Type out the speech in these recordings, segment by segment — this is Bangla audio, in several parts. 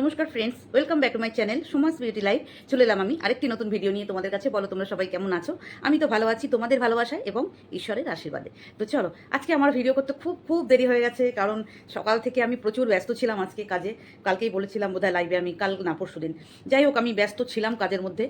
নমস্কার friends welcome back to my channel Suma's beauty life চলে এলাম আমি আরেকটি নতুন ভিডিও নিয়ে তোমাদের কাছে। বলো তোমরা সবাই কেমন আছো? আমি তো ভালো আছি, তোমাদের ভালোবাসায় এবং ঈশ্বরের আশীর্বাদে। তো চলো, আজকে আমার ভিডিও করতে খুব খুব দেরি হয়ে গেছে, কারণ সকাল থেকে আমি প্রচুর ব্যস্ত ছিলাম আজকে কাজে। কালকেই বলেছিলাম বোধহয় লাইভে আমি, কাল না, পরশু দিন। যাই হোক, আমি ব্যস্ত ছিলাম কাজের মধ্যে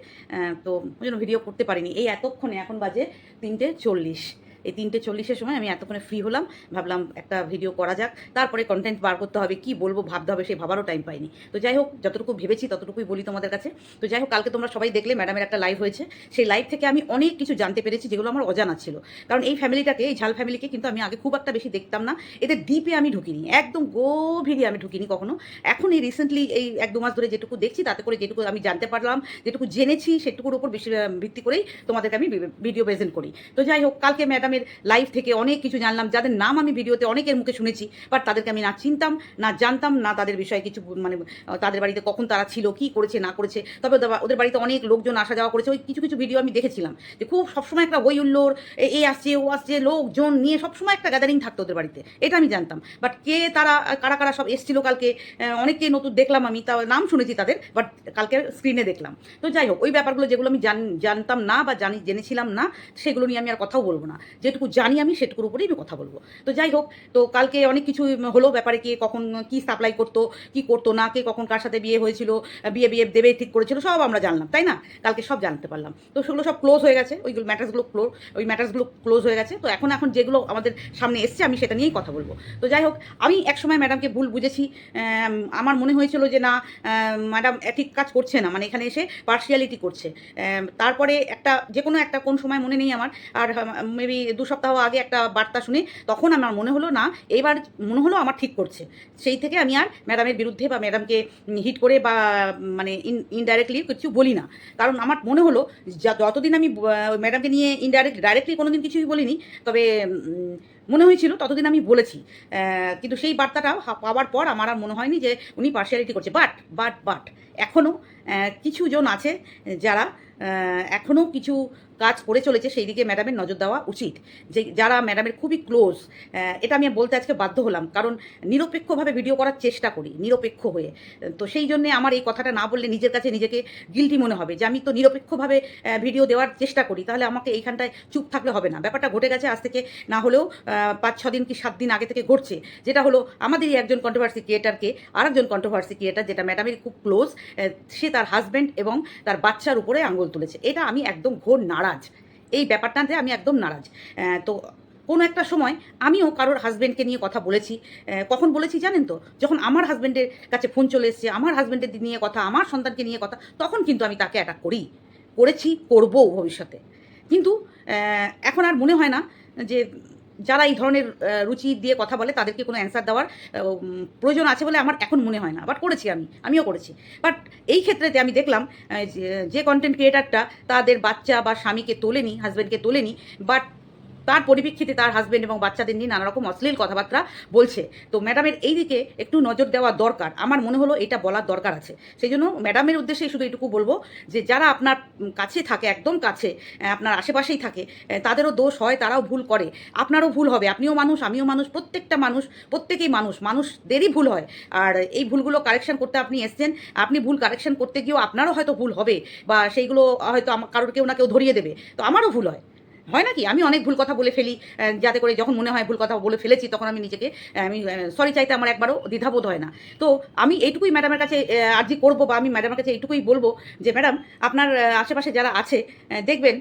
তো ওই জন্য ভিডিও করতে পারিনি। এই এতক্ষণে এখন বাজে তিনটে চল্লিশ। এই তিনটে চল্লিশের সময় আমি এতক্ষণে ফ্রি হলাম। ভাবলাম একটা ভিডিও করা যাক। তারপরে কন্টেন্ট বার করতে হবে, কি বলব ভাবতে হবে সেই ভাবারও টাইম পাইনি। তো যাই হোক, যতটুকু ভেবেছি ততটুকুই বলি তোমাদের কাছে। তো যাই হোক, কালকে তোমরা সবাই দেখলে ম্যাডামের একটা লাইভ হয়েছে। সেই লাইভ থেকে আমি অনেক কিছু জানতে পেরেছি, যেগুলো আমার অজানা ছিল। কারণ এই ফ্যামিলিটাকে এই ঝাল ফ্যামিলিকে কিন্তু আমি আগে খুব একটা বেশি দেখতাম না। এদের দ্বীপে আমি ঢুকিনি, একদম গভীরে আমি ঢুকিনি কখনো। এখন এই রিসেন্টলি এই এক দু মাস ধরে যেটুকু দেখছি, তাতে করে যেটুকু আমি জানতে পারলাম, যেটুকু জেনেছি, সেটুকুর উপর বেশি ভিত্তি করেই তোমাদেরকে আমি ভিডিও প্রেজেন্ট করি। তো যাই হোক, কালকে ম্যাডামের লাইভ থেকে অনেক কিছু জানলাম, যাদের নাম আমি ভিডিওতে অনেকের মুখে শুনেছি বাট তাদেরকে আমি না চিনতাম, না জানতাম, না তাদের বিষয়ে কিছু মানে তাদের বাড়িতে কখন তারা ছিল, কি করেছে, না করেছে। তবে ওদের বাড়িতে অনেক লোকজন আসা যাওয়া করেছে, ওই কিছু কিছু ভিডিও আমি দেখেছিলাম, যে খুব সবসময় একটা হই হুল্লোড় এ- এ আসছে, ও আসছে, লোকজন নিয়ে সবসময় একটা গ্যাদারিং থাকতো ওদের বাড়িতে, এটা আমি জানতাম। বাট কে তারা কারা কারা সব এসছিল কালকে অনেককে নতুন দেখলাম আমি তা নাম শুনেছি তাদের বাট কালকে স্ক্রিনে দেখলাম। তো যাই হোক, ওই ব্যাপারগুলো যেগুলো আমি জানতাম না বা জানি, জেনেছিলাম না, সেগুলো নিয়ে আমি আর কথাও বলব না। যেটুকু জানি আমি, সেটুকুর উপরেই আমি কথা বলব। তো যাই হোক, তো কালকে অনেক কিছু হলো ব্যাপারে কে কখন কি সাপ্লাই করতো, কি করতো না, কে কখন কার সাথে বিয়ে হয়েছিল, বিয়ে বিয়ে দেবে ঠিক করেছিল, সব আমরা জানলাম, তাই না? কালকে সব জানতে পারলাম। তো সেগুলো সব ক্লোজ হয়ে গেছে, ওইগুলো ম্যাটার্সগুলো ক্লোজ ওই ম্যাটার্সগুলো ক্লোজ হয়ে গেছে। তো এখন এখন যেগুলো আমাদের সামনে এসছে, আমি সেটা নিয়েই কথা বলব। তো যাই হোক, আমি একসময় ম্যাডামকে ভুল বুঝেছি আমার মনে হয়েছিল যে না ম্যাডাম ঠিক কাজ করছে না মানে এখানে এসে পার্সিয়ালিটি করছে। তারপরে একটা যে কোনো একটা কোন সময় মনে নেই আমার, আর মেবি দু সপ্তাহ আগে একটা বার্তা শুনে, তখন আমার মনে হলো, না, এবার মনে হলো আমার ঠিক করছে। সেই থেকে আমি আর ম্যাডামের বিরুদ্ধে বা ম্যাডামকে হিট করে বা মানে ইনডাইরেক্টলি কিছু বলি না। কারণ আমার মনে হলো যতদিন আমি ম্যাডামকে নিয়ে ইনডাইরেক্ট ডাইরেক্টলি কোনো দিন কিছুই বলিনি, তবে মনে হয়েছিল, ততদিন আমি বলেছি। কিন্তু সেই বার্তাটা পাওয়ার পর আমার আর মনে হয়নি যে উনি পার্সিয়ালিটি করছে। বাট বাট বাট এখনও কিছু জন আছে যারা এখনও কিছু কাজ করে চলেছে সেই দিকে ম্যাডামের নজর দেওয়া উচিত। যে যারা ম্যাডামের খুবই ক্লোজ এটা আমি বলতে আজকে বাধ্য হলাম। কারণ নিরপেক্ষভাবে ভিডিও করার চেষ্টা করি, নিরপেক্ষ হয়ে। তো সেই জন্যে আমার এই কথাটা না বললে নিজের কাছে নিজেকে গিলটি মনে হবে যে আমি তো নিরপেক্ষভাবে ভিডিও দেওয়ার চেষ্টা করি। তাহলে আমাকে এইখানটায় চুপ থাকলে হবে না। ব্যাপারটা ঘটে গেছে আজ থেকে না হলেও পাঁচ, ছ দিন কি সাত দিন আগে থেকে ঘটছে। যেটা হলো আমাদেরই একজন কন্ট্রোভার্সি ক্রিয়েটারকে আরেকজন কন্ট্রোভার্সি ক্রিয়েটার যেটা ম্যাডামের খুব ক্লোজ সে তার হাজব্যান্ড এবং তার বাচ্চার উপরে আঙুল তুলেছে। এটা আমি একদম ঘোর নারাজ। এই ব্যাপারটাতে আমি একদম নারাজ। তো কোনো একটা সময় আমিও কারোর হাজব্যান্ডকে নিয়ে কথা বলেছি। কখন বলেছি জানেন তো? যখন আমার হাজব্যান্ডের কাছে ফোন চলে এসছে, আমার হাজব্যান্ডের নিয়ে কথা, আমার সন্তানকে নিয়ে কথা, তখন কিন্তু আমি তাকে অ্যাটাক করি। করেছি করব ভবিষ্যতে। কিন্তু এখন আর মনে হয় না যে যারা এই ধরনের রুচি দিয়ে কথা বলে তাদেরকে কোনো অ্যান্সার দেওয়ার প্রয়োজন আছে বলে আমার এখন মনে হয় না। বাট করেছি আমি, আমিও করেছি। বাট এই ক্ষেত্রেতে আমি দেখলাম যে- কন্টেন্ট ক্রিয়েটারটা তাদের বাচ্চা বা স্বামীকে তোলেনি হাজব্যান্ডকে তোলেনি বাট তার পরিপ্রেক্ষিতে তার হাজব্যান্ড এবং বাচ্চাদের নিয়ে নানা রকম অশ্লীল কথাবার্তা বলছে। তো ম্যাডামের এই দিকে একটু নজর দেওয়া দরকার। আমার মনে হলো এটা বলার দরকার আছে। সেই জন্য ম্যাডামের উদ্দেশ্যে শুধু এটুকু বলব যে, যারা আপনার কাছে থাকে, একদম কাছে আপনার আশেপাশেই থাকে তাদেরও দোষ হয়, তারাও ভুল করে। আপনারও ভুল হবে। আপনিও মানুষ, আমিও মানুষ, প্রত্যেকটা মানুষ, প্রত্যেকেই মানুষ, মানুষদেরই ভুল হয়। আর এই ভুলগুলো কারেকশন করতে আপনি এসছেন, আপনি ভুল কারেকশন করতে গিয়েও আপনারও হয়তো ভুল হবে বা সেইগুলো হয়তো আমার কারোর কেউ না কেউ ধরিয়ে দেবে। তো আমারও ভুল হয়। হয় নাকি? আমি অনেক ভুল কথা বলে ফেলি যাতে করে যখন মনে হয় ভুল কথা বলে ফেলেছি, তখন আমি নিজেকে আমি সরি চাইতে আমার একবারও দ্বিধাবোধ হয় না। তো আমি এইটুকুই ম্যাডামের কাছে আর্জি করব বা আমি ম্যাডামের কাছে এইটুকুই বলব যে ম্যাডাম আপনার আশেপাশে যারা আছে দেখবেন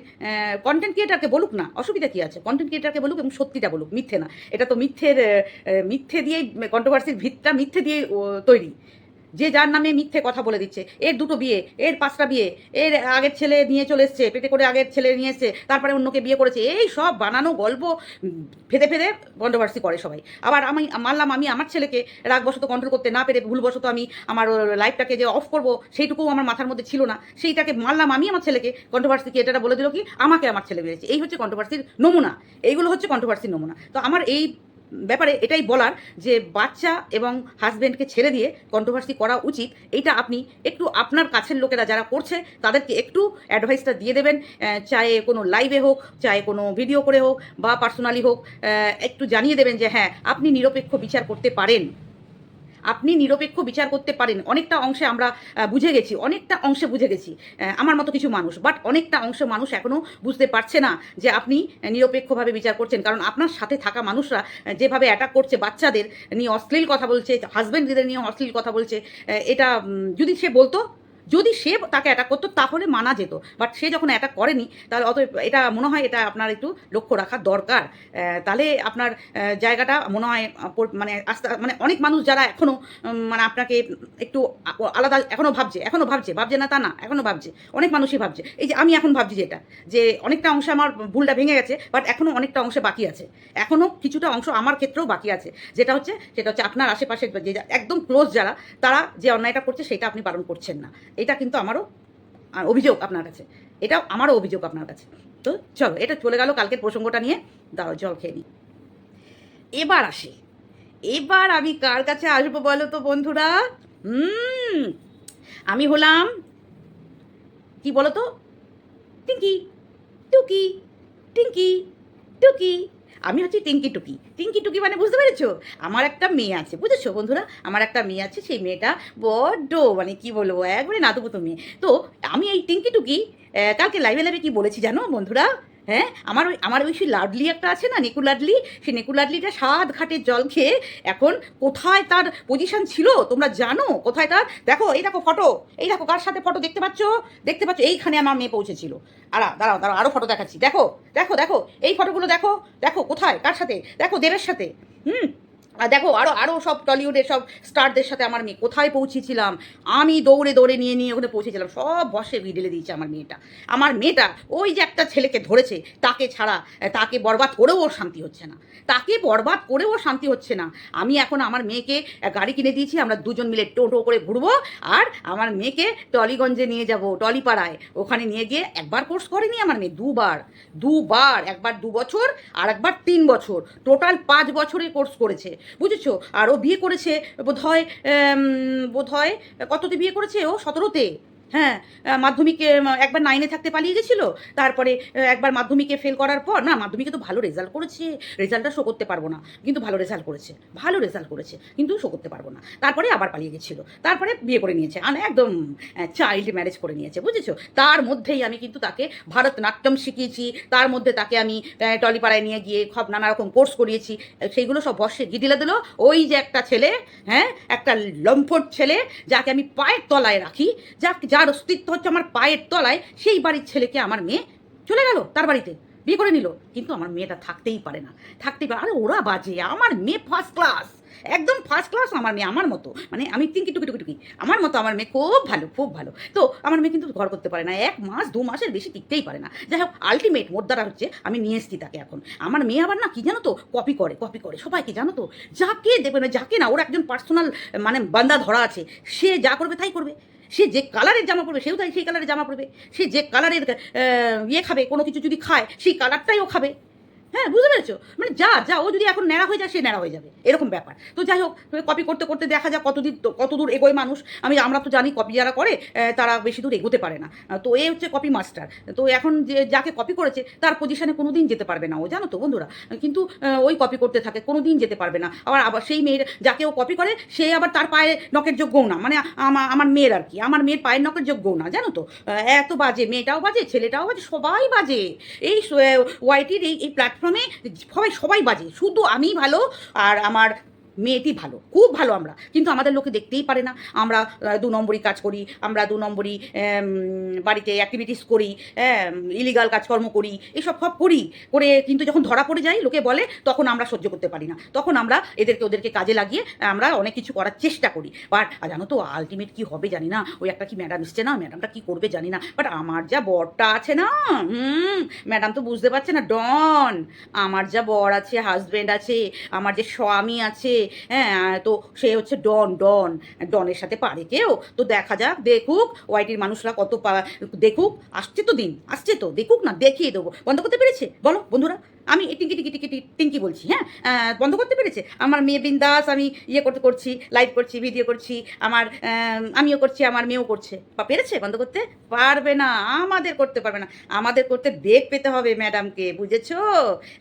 কন্টেন্ট ক্রিয়েটারকে বলুক না, অসুবিধা কী আছে? কন্টেন্ট ক্রিয়েটারকে বলুক এবং সত্যিটা বলুক, মিথ্যে না। এটা তো মিথ্যের মিথ্যে দিয়েই কন্ট্রোভার্সির ভিতটা মিথ্যে দিয়ে তৈরি। যে যার নামে মিথ্যে কথা বলে দিচ্ছে, এর দুটো বিয়ে, এর পাঁচটা বিয়ে, এর আগের ছেলে নিয়ে চলে এসছে, পেটে করে আগের ছেলে নিয়ে এসছে, তারপরে অন্যকে বিয়ে করেছে, এই সব বানানো গল্প ফেদে ফেদে কন্ট্রোভার্সি করে সবাই। আবার আমি মানলাম আমি আমার ছেলেকে রাগবশত কন্ট্রোল করতে না পেরে ভুলবশত আমি আমার লাইফটাকে যে অফ করব, সেইটুকুও আমার মাথার মধ্যে ছিল না। সেইটাকে মানলাম আমি আমার ছেলেকে কন্ট্রোভার্সিকে এটা বলে দিল কি? আমাকে আমার ছেলে বেড়েছে এই হচ্ছে কন্ট্রোভার্সির নমুনা। এইগুলো হচ্ছে কন্ট্রোভার্সির নমুনা। তো আমার এই ব্যাপারে এটাই বলার যে বাচ্চা এবং হাজব্যান্ডকে ছেড়ে দিয়ে কন্ট্রোভার্সি করা উচিত এইটা আপনি একটু আপনার কাছের লোকেরা যারা করছে তাদেরকে একটু অ্যাডভাইসটা দিয়ে দেবেন। আহ, কোনো লাইভে হোক চাहे কোনো ভিডিও করে হোক বা পার্সোনালি হোক একটু জানিয়ে দেবেন যে হ্যাঁ আপনি নিরপেক্ষ বিচার করতে পারেন। আপনি নিরপেক্ষ বিচার করতে পারেন। অনেকটা অংশে আমরা বুঝে গেছি। অনেকটা অংশে বুঝে গেছি। আমার মতো কিছু মানুষ। বাট অনেকটা অংশ মানুষ এখনও বুঝতে পারছে না যে আপনি নিরপেক্ষভাবে বিচার করছেন। কারণ আপনার সাথে থাকা মানুষরা যেভাবে অ্যাটাক করছে বাচ্চাদের নিয়ে অশ্লীল কথা বলছে হাজব্যান্ডদের নিয়ে অশ্লীল কথা বলছে এটা যদি সে বলতো যদি সে তাকে অ্যাটাক করতো, তাহলে মানা যেত। বাট সে যখন অ্যাটাক করেনি, তাহলে অত এটা মনে হয় এটা আপনার একটু লক্ষ্য রাখা দরকার। তাহলে আপনার জায়গাটা মনে হয় মানে আস্তে মানে অনেক মানুষ যারা এখনও মানে আপনাকে একটু আলাদা এখনও ভাবছে এখনও ভাবছে ভাবছে না তা না এখনও ভাবছে। অনেক মানুষই ভাবছে। এই যে আমি এখন ভাবছি যেটা, যে অনেকটা অংশে আমার ভুলটা ভেঙে গেছে বাট এখনও অনেকটা অংশে বাকি আছে। এখনও কিছুটা অংশ আমার ক্ষেত্রেও বাকি আছে। যেটা হচ্ছে, সেটা হচ্ছে আপনার আশেপাশে যে একদম ক্লোজ যারা, তারা যে অন্যায়টা করছে, সেটা আপনি পালন করছেন না। এটা কিন্তু আমারও অভিযোগ আপনার কাছে। এটা আমারও অভিযোগ আপনার কাছে। তো চলো, এটা চলে গেল কালকের প্রসঙ্গটা নিয়ে। দাও জল খেয়ে নিই এবার আসি। এবার আমি কার কাছে আসব বলো তো বন্ধুরা? হুম, আমি হলাম কি বলো তো? টিঙ্কি, টুকি টিঙ্কি, টুকি। আমি হচ্ছি টিঙ্কি টুকি। টিঙ্কি টুকি মানে বুঝতে পেরেছ? আমার একটা মেয়ে আছে, বুঝেছ বন্ধুরা? আমার একটা মেয়ে আছে, সেই মেয়েটা বড্ড মানে কি বলব একবারে নাতুপুতো মেয়ে। তো আমি এই টিঙ্কি টুকি কালকে লাইভে লাইভে কি বলেছি জানো বন্ধুরা? হ্যাঁ? আমার ওই আমার ওই সেই লাডলি একটা আছে না, নেকু লাডলি? সেই নেকু লাডলিটা সাত ঘাটের জল খেয়ে এখন কোথায় তার পজিশন ছিল তোমরা জানো? কোথায় তার? দেখো, এই দেখো ফটো এই দেখো কার সাথে ফটো দেখতে পাচ্ছ? দেখতে পাচ্ছ, এইখানে আমার মেয়ে পৌঁছেছিল। আর, দাঁড়াও দাঁড়াও আরও ফটো দেখাচ্ছি। দেখো দেখো দেখো, এই ফটোগুলো দেখো দেখো কোথায়, কার সাথে? দেখো দেবের সাথে। হুম? আর দেখো আরও আরও সব টলিউডের সব স্টারদের সাথে আমার মেয়ে কোথায় পৌঁছেছিলাম? আমি দৌড়ে দৌড়ে নিয়ে নিয়ে ওখানে পৌঁছেছিলাম। সব বসে ভিডিলে দিয়েছে আমার মেয়েটা। আমার মেয়েটা ওই যে একটা ছেলেকে ধরেছে, তাকে ছাড়া, তাকে বরবাদ করেও ওর শান্তি হচ্ছে না। তাকে বরবাদ করেও শান্তি হচ্ছে না। আমি এখন আমার মেয়েকে গাড়ি কিনে দিয়েছি, আমরা দুজন মিলে টোটো করে ঘুরবো, আর আমার মেয়েকে টলিগঞ্জে নিয়ে যাব, টলিপাড়ায়। ওখানে নিয়ে গিয়ে একবার কোর্স করেনি আমার মেয়ে, দুবার। দুবার, একবার দু বছর আর একবার তিন বছর। টোটাল পাঁচ বছরের কোর্স করেছে। বুঝেছ? আর ও বিয়ে করেছে বোধ হয় বোধ হয় কততে বিয়ে করেছে ও? সতেরোতে। হ্যাঁ মাধ্যমিকে একবার নাইনে থাকতে পালিয়ে গেছিল, তারপরে একবার মাধ্যমিকে ফেল করার পর, না, মাধ্যমিকে তো ভালো রেজাল্ট করেছে রেজাল্টটা শো করতে পারব না, কিন্তু ভালো রেজাল্ট করেছে, ভালো রেজাল্ট করেছে, কিন্তু শো করতে পারব না, তারপরে আবার পালিয়ে গেছিল, তারপরে বিয়ে করে নিয়েছে মানে একদম চাইল্ড ম্যারেজ করে নিয়েছে, বুঝেছ? তার মধ্যেই আমি কিন্তু তাকে ভারতনাট্যম শিখিয়েছি, তার মধ্যে তাকে আমি টলিপাড়ায় নিয়ে গিয়ে সব নানা রকম কোর্স করিয়েছি সেইগুলো সব বসে গিডিলে দিল, ওই যে একটা ছেলে হ্যাঁ একটা লম্ফট ছেলে, যাকে আমি পায়ের তলায় রাখি যা যার অস্তিত্ব হচ্ছে আমার পায়ের তলায়, সেই বাড়ির ছেলেকে আমার মেয়ে চলে গেল তার বাড়িতে। বিয়ে করে নিল। কিন্তু আমার মেয়েটা থাকতেই পারে না। থাকতেই পারে আরে ওরা বাজে। আমার মেয়ে ফার্স্ট ক্লাস একদম ফার্স্ট ক্লাস আমার মেয়ে, আমার মতো। মানে আমি তিনকি টুকি টুকি টুকি আমার মতো আমার মেয়ে খুব ভালো খুব ভালো। তো আমার মেয়ে কিন্তু ঘর করতে পারে না। এক মাস, দু মাসের বেশি টিকতেই পারে না। যাই হোক আলটিমেট মোট দ্বারা হচ্ছে আমি নিয়ে এসছি তাকে এখন। আমার মেয়ে আবার না কি জানো তো? কপি করে কপি করে। সবাইকে জানো তো? যাকে দেবে না, যাকে না, ওর একজন পার্সোনাল মানে বান্দা ধরা আছে। সে যা করবে তাই করবে। সে যে কালারের জামা পড়বে সেও তাই সেই কালারের জামা পরবে। সে যে কালারের ইয়ে খাবে, কোনো কিছু যদি খায়, সেই কালারটাই ও খাবে। হ্যাঁ বুঝতে পেরেছ? মানে যা যা, ও যদি এখন ন্যাড়া হয়ে যায়, সে ন্যাড়া হয়ে যাবে। এরকম ব্যাপার। তো যাই হোক কপি করতে করতে দেখা যাক কতদিন কত দূর এগোয় মানুষ। আমি, আমরা তো জানি কপি যারা করে তারা বেশি দূর এগোতে পারে না। তো এ হচ্ছে কপি মাস্টার তো এখন যে, যাকে কপি করেছে, তার পজিশনে কোনো দিন যেতে পারবে না ও, জানো তো বন্ধুরা? কিন্তু ওই কপি করতে থাকে কোনো দিন যেতে পারবে না। আবার আবার সেই মেয়ের, যাকে ও কপি করে, সে আবার তার পায়ে নখের যোগ্যও না। মানে আমার মেয়ের আর কি। আমার মেয়ের পায়ের নখের যোগ্যও না, জানো তো? এত বাজে, মেয়েটাও বাজে, ছেলেটাও বাজে, সবাই বাজে। এই ওয়াইটির এই এই প্ল্যাটফর্মে সবাই সবাই বাজে। শুধু আমি ভালো আর আমার মেয়েটি ভালো, খুব ভালো আমরা। কিন্তু আমাদের লোকে দেখতেই পারে না। আমরা দু নম্বরই কাজ করি, আমরা দু নম্বরই বাড়িতে অ্যাক্টিভিটিস করি ইলিগাল কাজকর্ম করি, এসব সব করি, করে কিন্তু যখন ধরা পড়ে যাই, লোকে বলে, তখন আমরা সহ্য করতে পারি না। তখন আমরা এদেরকে, ওদেরকে কাজে লাগিয়ে আমরা অনেক কিছু করার চেষ্টা করি। বাট জানো তো আলটিমেট কি হবে জানি না। ওই একটা কি ম্যাডাম এসছে না? ম্যাডামটা কি করবে জানি না। বাট আমার যা বরটা আছে না, হুম ম্যাডাম তো বুঝতে পারছে না ডন আমার যা বর আছে হাজবেন্ড আছে, আমার যে স্বামী আছে হ্যাঁ তো সে হচ্ছে ডন ডন। ডনের সাথে পারে কেউ। তো দেখা যাক, দেখুক ওয়াইটির মানুষরা কত পা- দেখুক, আসছে তো দিন, আসছে তো, দেখুক না, দেখিয়ে দেবো। বন্ধ করতে পেরেছে? বলো, বন্ধুরা। আমি টিঙ্কি টিঙ্কি টিঙ্কি টিঙ্কি- বলছি হ্যাঁ? বন্ধ করতে পেরেছে? আমার মেয়ে বিন্দাস, আমি ইয়ে করতে করছি লাইভ করছি ভিডিও করছি, আমার আমিও করছি, আমার মেয়েও করছে। বা পেরেছে বন্ধ করতে? পারবে না, আমাদের করতে পারবে না। আমাদের করতে বেগ পেতে হবে ম্যাডামকে বুঝেছ?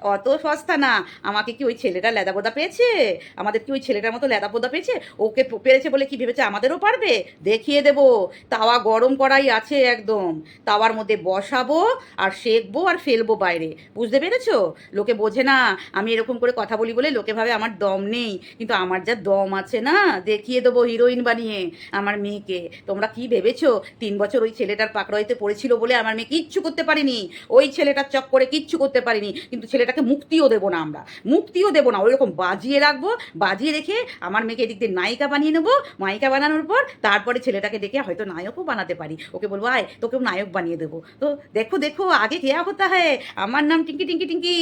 অত সস্তা না। আমাকে কি ওই ছেলেটা লেদাবোদা পেয়েছে? আমাদের কি ওই ছেলেটার মতো লেদাবোদা পেয়েছে? ওকে পেরেছে বলে কি ভেবেছে আমাদেরও পারবে? দেখিয়ে দেবো। তাওয়া গরম করাই আছে একদম। তাওয়ার মধ্যে বসাবো, আর সেকবো, আর ফেলব বাইরে। বুঝতে পেরেছ? লোকে বোঝে না, আমি এরকম করে কথা বলি বলে লোকে ভাবে আমার দম নেই। কিন্তু আমার যা দম আছে না, দেখিয়ে দেবো হিরোইন বানিয়ে আমার মেয়েকে। তোমরা কি ভেবেছো? তিন বছর ওই ছেলেটার পাকড়াইতে পড়েছিল বলে আমার মেয়ে কিচ্ছু করতে পারিনি। ওই ছেলেটার চক করে কিচ্ছু করতে পারিনি। কিন্তু ছেলেটাকে মুক্তিও দেবো না আমরা। মুক্তিও দেবো না। ওই রকম বাজিয়ে রাখব, বাজিয়ে রেখে আমার মেয়েকে এদিক দিয়ে নায়িকা বানিয়ে নেব। নায়িকা বানানোর পর তারপরে ছেলেটাকে ডেকে হয়তো নায়কও বানাতে পারি। ওকে বলব, আয়, তোকেও নায়ক বানিয়ে দেবো। তো দেখো দেখো, আগে কেয়া হতা হ্যাঁ? আমার নাম টিঙ্কি টিঙ্কি টিঙ্কি।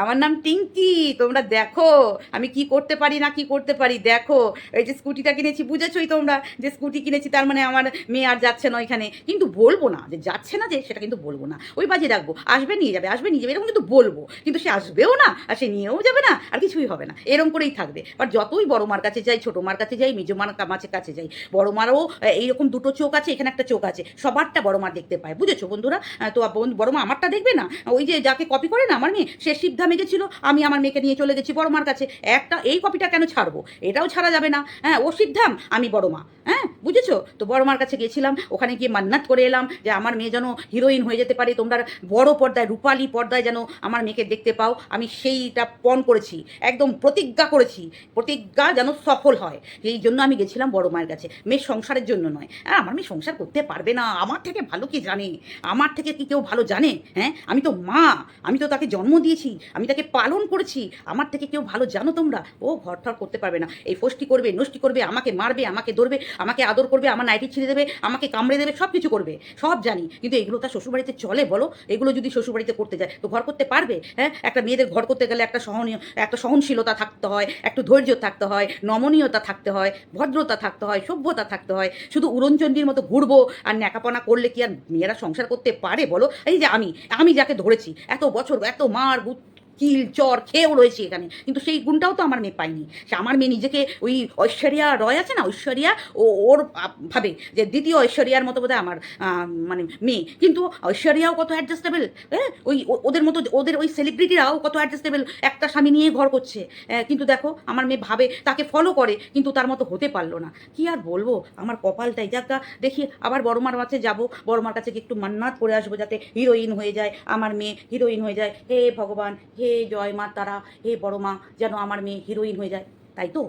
আমার নাম টিঙ্কি, তোমরা দেখো। আমি কি করতে পারি না কি করতে পারি, দেখো। এই যে স্কুটিটা কিনেছি, বুঝেছোই তোমরা যে স্কুটি কিনেছি, তার মানে আমার মেয়ে আর যাচ্ছে না ওইখানে। কিন্তু বলব না যে যাচ্ছে না যে, সেটা কিন্তু বলব না। ওই বাজে রাখব, আসবে, নিয়ে যাবে, আসবে, নিয়ে যাবে, এরকম কিন্তু বলব। কিন্তু সে আসবেও না, আর সে নিয়েও যাবে না, আর কিছুই হবে না। এরকম করেই থাকবে। আর যতই বড় মার কাছে যাই, ছোটো মার কাছে যাই, মেজো মার কামাচে কাছে যাই, বড় মারও এইরকম দুটো চোখ আছে, এখানে একটা চোখ আছে, সবারটা বড় মা দেখতে পায়। বুঝেছ বন্ধুরা? তো বড় মা আমারটা দেখবে না? ওই যে যাকে কপি করে না, আমার মেয়ে সে সিদ্ধা গেছিল আমি আমার মেয়েকে নিয়ে চলে গেছি বড়মার কাছে। একটা, এই কপিটা কেন ছাড়বো? এটাও ছাড়া যাবে না। হ্যাঁ ও সিদ্ধাম, আমি বড় মা হ্যাঁ বুঝেছ? তো বড় মার কাছে গেছিলাম, ওখানে গিয়ে মান্নাত করে এলাম যে আমার মেয়ে যেন হিরোইন হয়ে যেতে পারে, তোমরা বড় পর্দায়, রূপালী পর্দায় যেন আমার মেয়েকে দেখতে পাও। আমি সেইটা পণ করেছি, একদম প্রতিজ্ঞা করেছি, প্রতিজ্ঞা যেন সফল হয়। এই জন্য আমি গেছিলাম বড় মায়ের কাছে। মেয়ের সংসারের জন্য নয়। হ্যাঁ আমার মেয়ে সংসার করতে পারবে না, আমার থেকে ভালো কি জানে? আমার থেকে কি কেউ ভালো জানে? হ্যাঁ আমি তো মা, আমি তো তাকে জন্ম দিয়েছি, আমি তাকে পালন করেছি, আমার থেকে কেউ ভালো জানো তোমরা? ও ঘর করতে পারবে না। এই ফষ্টি করবে, নষ্টি করবে, আমাকে মারবে, আমাকে ধরবে, আমাকে আদর করবে, আমার নাইটি ছিঁড়ে দেবে, আমাকে কামড়ে দেবে সব কিছু করবে। সব জানি, কিন্তু এগুলো তার শ্বশুরবাড়িতে চলে বলো, এগুলো যদি শ্বশুরবাড়িতে করতে যায়, তো ঘর করতে পারবে? হ্যাঁ একটা মেয়েদের ঘর করতে গেলে একটা সহনীয়, একটা সহনশীলতা থাকতে হয়, একটু ধৈর্য থাকতে হয়, নমনীয়তা থাকতে হয়, ভদ্রতা থাকতে হয়, সভ্যতা থাকতে হয়, শুধু উড়নচণ্ডীর মতো ঘুরবো আর ন্যাকাপনা করলে কি আর মেয়েরা সংসার করতে পারে বলো? এই যে আমি আমি যাকে ধরেছি, এত বছর, এত মার গুত কিল চর খেয়েও রয়েছে এখানে। কিন্তু সেই গুণটাও তো আমার মেয়ে পায়নি। সে আমার মেয়ে নিজেকে ওই ঐশ্বরিয়া রয় আছে না? ঐশ্বরিয়া ও ওর ভাবে যে দ্বিতীয় ঐশ্বরিয়ার মতো বোধহয় আমার মানে মেয়ে। কিন্তু ঐশ্বরিয়াও কত অ্যাডজাস্টেবল হ্যাঁ ওই ওদের মতো ওদের ওই সেলিব্রিটিরাও কত অ্যাডজাস্টেবল একটা স্বামী নিয়ে ঘর করছে। কিন্তু দেখো, আমার মেয়ে ভাবে, তাকে ফলো করে, কিন্তু তার মতো হতে পারল না। কি আর বলব? আমার কপালটাই যাকা দেখি, আবার বড়মার কাছে যাব। বড়মার কাছে একটু মান্নাত করে আসব যাতে হিরোইন হয়ে যায়। আমার মেয়ে হিরোইন হয়ে যায়। হে ভগবান, হে জয় মা তারা হে বড় মা যেন আমার মেয়ে হিরোইন হয়ে যায়। তাই তো?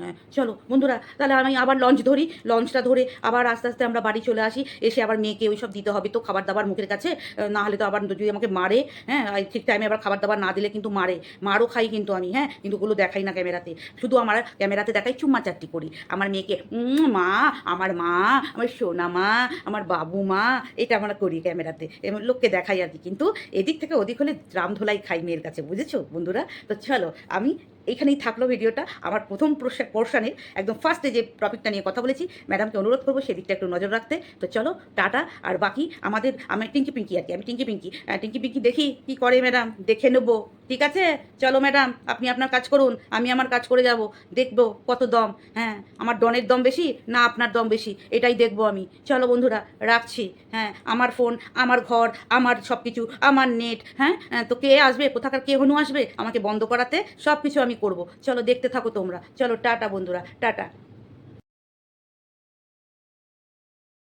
হ্যাঁ চলো, বন্ধুরা, তাহলে আমি আবার লঞ্চ ধরি। লঞ্চটা ধরে আবার আস্তে আস্তে আমরা বাড়ি চলে আসি। এসে আবার মেয়েকে ওই সব দিতে হবে তো খাবার দাবার মুখের কাছে। না হলে তো আবার যদি আমাকে মারে হ্যাঁ ঠিক টাইমে আবার খাবার দাবার না দিলে কিন্তু মারে। মারও খাই কিন্তু আমি হ্যাঁ কিন্তু ওগুলো দেখাই না ক্যামেরাতে। শুধু আমার ক্যামেরাতে দেখাই চুম্মা চারটি করি। আমার মেয়েকে মা, আমার মা, আমার সোনা মা আমার বাবু মা এটা আমরা করি ক্যামেরাতে। এমন লোককে দেখাই আর কি। কিন্তু এদিক থেকে ওদিক হলে রামধোলাই খাই মেয়ের কাছে, বুঝেছ, বন্ধুরা? তো চলো, আমি এইখানেই থাকল ভিডিওটা। আমার প্রথম পোর্শানের একদম ফার্স্টে যে টপিকটা নিয়ে কথা বলেছি ম্যাডামকে অনুরোধ করব সেদিকটা একটু নজর রাখতে। তো চলো, টাটা। আর বাকি আমাদের আমি টিঙ্কি পিঙ্কি আর কি, আমি টিঙ্কি পিঙ্কি। টিঙ্কি পিঙ্কি দেখি কি করে ম্যাডাম দেখে নেব। ঠিক আছে? চলো ম্যাডাম আপনি আপনার কাজ করুন আমি আমার কাজ করে যাব। দেখব কত দম হ্যাঁ? আমার ডনের দম বেশি না আপনার দম বেশি? এটাই দেখব আমি। চলো বন্ধুরা রাখছি হ্যাঁ? আমার ফোন আমার ঘর আমার সব কিছু আমার নেট হ্যাঁ? হ্যাঁ, তো কে আসবে? কোথাকার কে হনু আসবে? আমাকে বন্ধ করাতে সব কিছু আমি করব। চলো দেখতে থাকো তোমরা। চলো টাটা বন্ধুরা টাটা।